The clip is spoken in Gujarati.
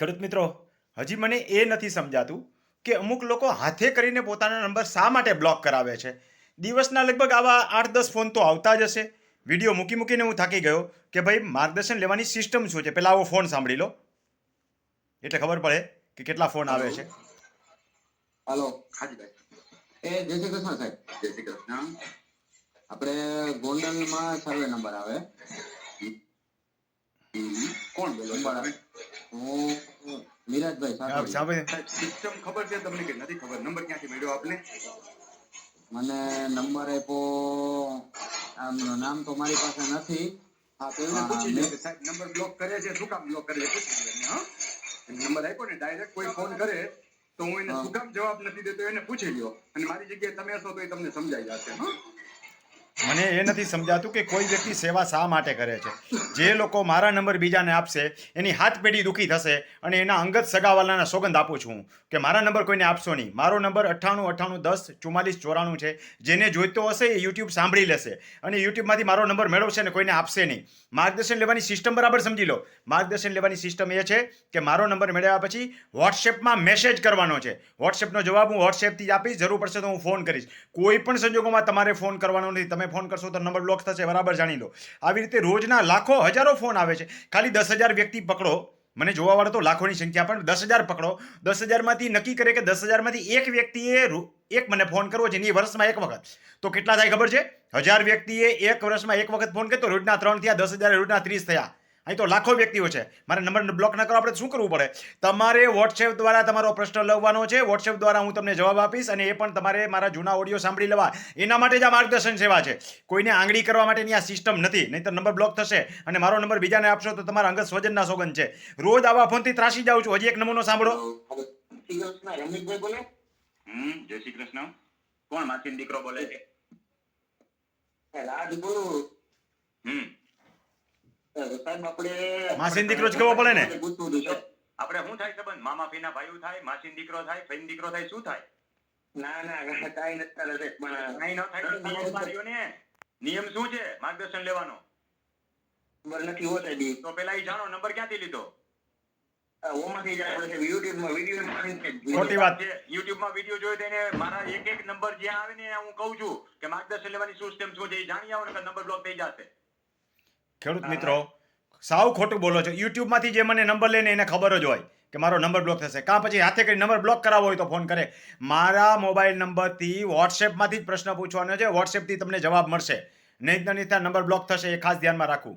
ખેડૂત મિત્રો? હજી મને એ નથી સમજાતું કે અમુક લોકો હાથે કરીને પોતાના નંબર શા માટે બ્લોક કરાવે છે? દિવસના લગભગ આવા આઠ દસ ફોન તો આવતા જ હશે. વીડિયો મૂકી મૂકીને હું થાકી ગયો કે ભાઈ માર્ગદર્શન લેવાની સિસ્ટમ શું છે? પહેલાં આવો ફોન સાંભળી લો. એટલે ખબર પડે કે કેટલા ફોન આવે છે. હાલો એ જય શ્રી કૃષ્ણ સાહેબ. જય શ્રી કૃષ્ણ. આપણે ગોંડલમાં સર્વે નંબર આવે. કોણ બોલો? તમે? હું મિરાજભાઈ હા, સાતોડી. સાંભળી સાહેબ, સિસ્ટમ ખબર છે તમને કે નથી ખબર? નંબર ક્યાંથી મળ્યો આપને? મને નંબર આપ્યો આમનું નામ તો મારી પાસે નથી. હા તો એવું પૂછી લે સાહેબ નંબર બ્લોક કરે છે શું કામ બ્લોક કરે છે પૂછી લે હા? નંબર આપ્યો ને ડાયરેક્ટ કોઈ ફોન કરે તો હું એને શું કામ જવાબ નથી દેતો એને પૂછી લ્યો. અને મારી જગ્યાએ તમે હશો તો એ તમને સમજાઈ જશે હા? મને એ નથી સમજાતું કે કોઈ વ્યક્તિ સેવા શા માટે કરે છે. જે લોકો મારા નંબર બીજાને આપશે, એની હાથ પેઢી દુઃખી થશે અને એના અંગત સગાવાલાના સોગંદ આપું છું કે મારા નંબર કોઈને આપશો નહીં. મારો નંબર અઠ્ઠાણું અઠ્ઠાણું, દસ, ચુમ્માલીસ, ચોરાણું છે. જેને જોઈતો હશે એ યુટ્યુબ સાંભળી લેશે અને યુટ્યુબમાંથી મારો નંબર મેળવશે ને કોઈને આપશે નહીં. માર્ગદર્શન લેવાની સિસ્ટમ બરાબર સમજી લો. માર્ગદર્શન લેવાની સિસ્ટમ એ છે કે મારો નંબર મેળવ્યા પછી વોટ્સએપમાં મેસેજ કરવાનો છે. વોટ્સએપનો જવાબ હું વોટ્સએપથી આપીશ. જરૂર પડશે તો હું ફોન કરીશ. કોઈ પણ સંજોગોમાં તમારે ફોન કરવાનો નથી. તમે ફોન કરશો તો નંબર બ્લોક થશે, બરાબર જાણી લો. આવી રીતે રોજના લાખો, હજારો ફોન આવે છે. ખાલી દસ હજાર વ્યક્તિ પકડો. મને જોવાવાળો તો લાખોની સંખ્યા, પણ દસ હજાર પકડો. દસ હજારમાંથી નક્કી કરે કે દસ હજારમાંથી એક વ્યક્તિએ એક મને ફોન કરવો છે, એની વર્ષમાં એક વખત. તો કેટલા થાય ખબર છે? હજાર વ્યક્તિએ એક વર્ષમાં એક વખત ફોન કર્યો તો રોજના ત્રણ થયા, દસ હજાર રોજના ત્રીસ થયા. અહીં તો લાખો વ્યક્તિઓ છે. મારે નંબર બ્લોક ન કરો આપણે શું કરવું પડે? તમારે વોટ્સએપ દ્વારા તમારો પ્રશ્ન લવવાનો છે. વોટ્સએપ દ્વારા હું તમને જવાબ આપીશ અને એ પણ તમારે મારા જૂના ઓડિયો સાંભળી લેવા. એના માટે જ આ માર્ગદર્શન સેવા છે. કોઈને આંગળી કરવા માટેની આ સિસ્ટમ નથી નહીં તો નંબર બ્લોક થશે અને મારો નંબર બીજાને આપશો તો તમારા અંગત સ્વજનના સોગન છે. રોજ આવા ફોનથી ત્રાસી જાઉં છું. હજી એક નમૂનો સાંભળો. રમેશભાઈ બોલે હમ જય શ્રી કૃષ્ણ. કોણ માસીન દીકરો બોલે છે? રાજ હમ. માસીન દીકરો જ કહેવો પડે ને? આપણે શું થાય સંબંધ મામા ફીના ભાઈઓ થાય માસીન દીકરો થાય ફઈન દીકરો થાય શું થાય? ના ના કાંઈ નથી ચાલે પણ ન થાય નિયમ પાડ્યો ને. નિયમ શું છે? માર્ગદર્શન લેવાનો. નથી હોતા દી તો પેલા એ જાણો નંબર ક્યાંથી લીધો? ઓમાંથી જ આપણે યુટ્યુબમાં વીડિયો ખોટી વાત. યુટ્યુબમાં વીડિયો જોયો તો એને મારા એક એક નંબર જ્યાં આવે ને હું કહું છું કે માર્ગદર્શન લેવાની સિસ્ટમ શું છે એ જાણી આવો ને નંબર બ્લોક થઈ જશે. ખેડૂત મિત્રો સાવ ખોટું બોલો છો. યુટ્યુબમાંથી જે મને નંબર લઈને એને ખબર જ હોય કે મારો નંબર બ્લોક થશે. કાં પછી હાથે કરી નંબર બ્લોક કરાવવો હોય તો ફોન કરે. મારા મોબાઈલ નંબરથી વોટ્સએપમાંથી જ પ્રશ્ન પૂછવાનો છે. વોટ્સએપથી તમને જવાબ મળશે. નહીં તો નહીં ત્યાં નંબર બ્લોક થશે એ ખાસ ધ્યાનમાં રાખવું.